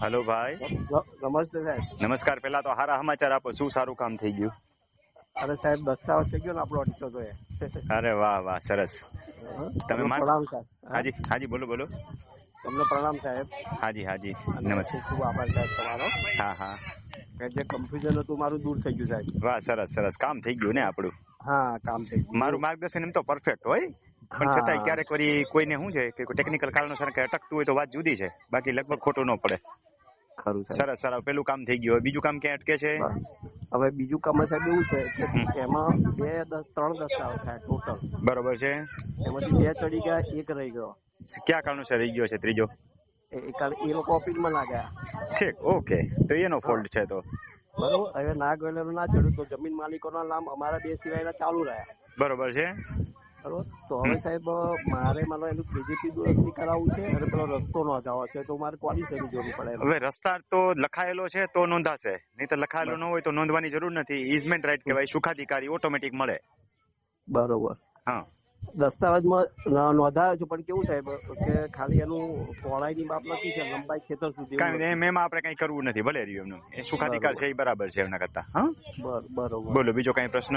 Hello ભાઈ. નમસ્તે સાહેબ. નમસ્કાર. પેલા તો હારા સમાચાર આપો. શું સારું કામ થઈ ગયું? અરે સાહેબ દસ્તાવ થઈ ગયો ને આપણો અઢીસો તો અરે વાહ વાહ સરસ. તમે પ્રણામ સાહેબ. હાજી હાજી બોલો બોલો. તમને પ્રણામ સાહેબ. હાજી હાજી. નમસ્તે. ખૂબ આભાર સાહેબ તમારો. હા હા. કે જે કન્ફ્યુઝન હતું મારું દૂર થઈ ગયું સાહેબ. વાહ સરસ સરસ. કામ થઈ ગયું ને આપણું? હા કામ થઈ ગયું. મારું માર્ગદર્શન એમ તો પરફેક્ટ હોય. પણ. છતાંય ક્યારેક વળી કોઈને શું છે કે ટેકનિકલ કારણોસર કે અટકતું હોય તો વાત જુદી છે. બાકી લગભગ ખોટું ન પડે. ખરું સરસ સરસ. પેલું કામ થઈ ગયું. બીજું કામ ક્યાં અટકે છે? હવે બીજું કામ સાહેબ એવું છે કે એમાં બે દસ ત્રણ દસ્તાવેજ થયા ટોટલ બરોબર છે. એમાંથી બે ચડી ગયા એક રહી ગયો. કયા કારણોસર રહી ગયો છે ત્રીજો? એ લોકો ઓફિસમાં ના ગયા. ઠીક ઓકે. તો એનો ફોલ્ટ છે તો. બરોબર. હવે ના ગયેલો ના ચડ્યું તો જમીન માલિકોના નામ અમારા બે સિવાયના ચાલુ રહ્યા. બરોબર છે. બરોબર તો હવે સાહેબ મારે મારો એનું કેજીપી દુરસ્તી કરાવવું છે અને પેલો રસ્તો નોંધાવો છે તો મારે કોની સહી જરૂર પડે હવે રસ્તા તો લખાયેલો છે તો નોંધાશે. નહીં તો લખાયેલો ન હોય તો નોંધવાની જરૂર નથી. ઇઝમેન્ટ રાઇટ કહેવાય સુખાધિકારી ઓટોમેટિક મળે. બરોબર. હા. દસ્તાવેજમાં નોંધાયો છે પણ કેવું સાહેબ કે ખાલી એનું પહોળાઈની બાપ નથી છે લંબાઈ ખેતર સુધી કારણ કે એમ એમાં આપણે કઈ કરવું નથી ભલે રહ્યું એમનું. એ સુખાધિકાર છે એ બરાબર છે એમના કરતા હા? બર- બરોબર. બોલો બીજો કઈ પ્રશ્ન?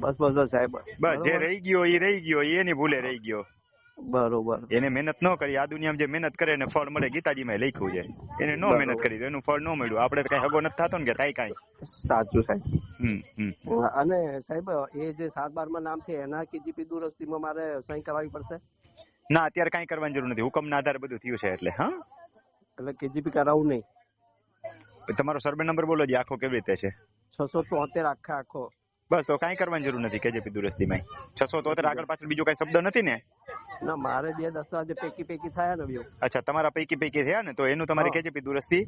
બસ બસ બસ સાહેબ. બસ જે રહી ગયો એ રહી ગયો એ એની ભૂલે રહી ગયો. બરોબર. એને મહેનત ન કરી આ દુનિયામાં જે મહેનત કરે એને ફળ મળે ગીતાજીમાં લખ્યું છે. એને નો મહેનત કરી એનું ફળ ન મળ્યું. આપણે તો કઈ હગો નથી થતો ને કે થાય કાંઈ. સાચું સાહેબ. અને સાહેબ એ જે સાત બારમાં નામ છે એના કેજીપી દુરસ્તીમાં મારે સહી કરાવવી પડશે? ના અત્યારે કઈ કરવાની જરૂર નથી. હુકમ ના આધારે બધું થયું છે એટલે હા? એટલે કેજીપી કરાવું નહીં. તમારો સર્વે નંબર બોલો જે આખો કેવી રીતે છે? છસો તોતેર આખા આખો. બસ તો કાંઈ કરવાની જરૂર નથી કેજેપી દુરસ્તીમાં છસો તોતેર આગળ પાછળ બીજો કઈ શબ્દ નથી ને? ના મારે જે દસ્તાવેજ પૈકી પૈકી થયા ને અચ્છા તમારા પૈકી પૈકી થયા ને? તો એનું તમારે. કેજેપી દુરસ્તી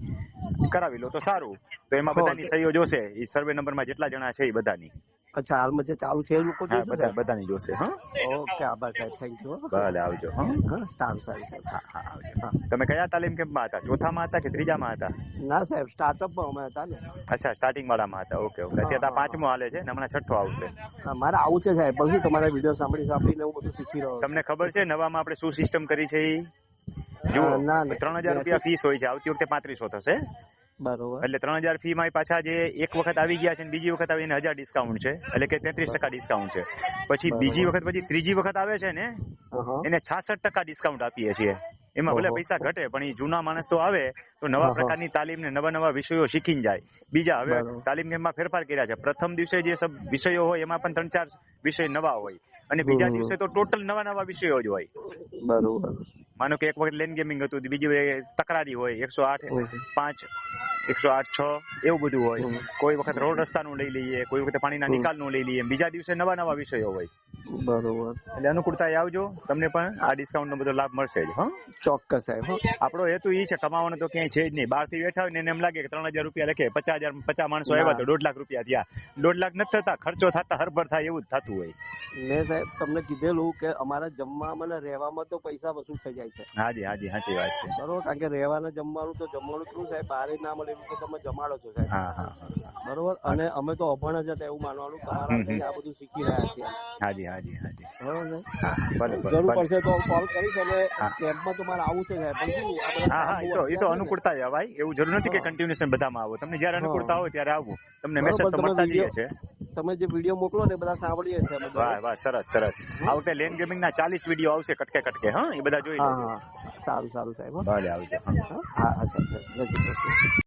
કરાવી લો તો સારું. તો એમાં બધાની સહીઓ જોશે. એ સર્વે નંબરમાં જેટલા જણા છે એ બધાની. અચ્છા હાલમાં જે ચાલુ છે એ લોકો હા બધા? બધાની જોશે હા? ઓકે આભાર સાહેબ થેન્ક યુ ભલે આવજો હા. સારું સારું સાહેબ હા હા આવજો હા. તમે કયા તાલીમ કેમ્પમાં હતા? ચોથામાં હતા કે ત્રીજામાં હતા? ના સાહેબ સ્ટાર્ટઅપમાં અમે હતા ને. અચ્છા સ્ટાર્ટિંગ વાળામાં હતા. Okay okay. અત્યારે પાંચમો હાલે છે ને? હમણાં છઠ્ઠો આવશે. મારે આવું છે સાહેબ. પછી તમારા વીડિયો સાંભળી સાંભળીને હું બધું શીખી રહ્યો તમને ખબર છે નવામાં આપણે શું સિસ્ટમ કરી છે જો જુઓ. ત્રણ હજાર રૂપિયા ફીસ હોય છે. આવતી વખતે પાંત્રીસો થશે. બરોબર. એટલે ત્રણ હજાર ફી માં પાછા જે એક વખત આવી ગયા છે ને બીજી વખત આવીને હજાર ડિસ્કાઉન્ટ છે. એટલે કે તેત્રીસ ટકા ડિસ્કાઉન્ટ છે. પછી બીજી વખત પછી ત્રીજી વખત આવે છે ને એને છાસઠ ટકા ડિસ્કાઉન્ટ આપીએ છીએ. એમાં ભલે પૈસા ઘટે પણ એ જૂના માણસો આવે તો નવા. પ્રકારની તાલીમ ને નવા નવા વિષયો શીખીને જાય. બીજા હવે. તાલીમ કેમ્પમાં ફેરફાર કર્યા છે. પ્રથમ દિવસે જે સબ વિષયો હોય એમાં પણ ત્રણ ચાર વિષય નવા હોય. અને બીજા દિવસે તો ટોટલ નવા નવા વિષયો જ હોય. બરોબર. માનો કે એક વખત લેન ગેમિંગ હતું બીજી તકરારી હોય એકસો આઠ પાંચ એકસો આઠ છ એવું બધું હોય. કોઈ વખત રોડ રસ્તાનું લઈ લઈએ કોઈ વખત પાણીના. નિકાલનું લઈ લઈએ. બીજા દિવસે નવા નવા વિષયો હોય. બરોબર. એટલે અનુકૂળતા આવજો તમને પણ આ ડિસ્કાઉન્ટ નો બધો લાભ મળશે જ હા. ચોક્કસ સાહેબ આપણો હેતુ એ છે કમાવાનો તો ક્યાંય છે જ નહીં. બહારથી બેઠા હોય ને એમ લાગે કે ત્રણ હજાર રૂપિયા લખે પચાસ હજાર પચાસ માણસો. આવ્યા તો દોઢ લાખ રૂપિયા થયા. દોઢ લાખ નથી થતા ખર્ચો થતા હરભર થાય એવું જ થતું હોય. મેં તમને કીધેલું કે અમારા જમવામાં ને રહેવામાં તો પૈસા વસૂલ થઈ જાય છે. હાજી હાજી સાચી વાત છે. બરોબર કારણ કે રહેવાનું જમવાનું તો જમવાનું શું સાહેબ? બહાર ના મળે એવું તો તમે જમાડો છો સાહેબ. હા હા હા. બરોબર? અને અમે તો અભણ જ હતા એવું માનવાનું. તમારા આ બધું શીખી રહ્યા છીએ. હાજી હાજી હાજી. બરોબર જરૂર પડશે તો કોલ કરીશ અને. કેમ્પમાં તો મારે આવું છે સાહેબ. હા હા એ તો એ તો અનુકૂળતા અવાય એવું જરૂર નથી કે કન્ટિન્યુશન કન્ટિન્યુએશન બધામાં આવો. તમને જયારે અનુકૂળતા હોય ત્યારે આવું. તમને મેસેજ તો મળતા જ છે તમે જે વીડિયો મોકલો ને બધા સાંભળીએ છે વાહ વાહ સરસ સરસ. આ વખતે લેન ગેમિંગ ના ચાલીસ વીડિયો આવશે કટકે કટકે હા? એ બધા જોઈ લેજો. સારું સારું સાહેબ. ભલે આવજો હા. હા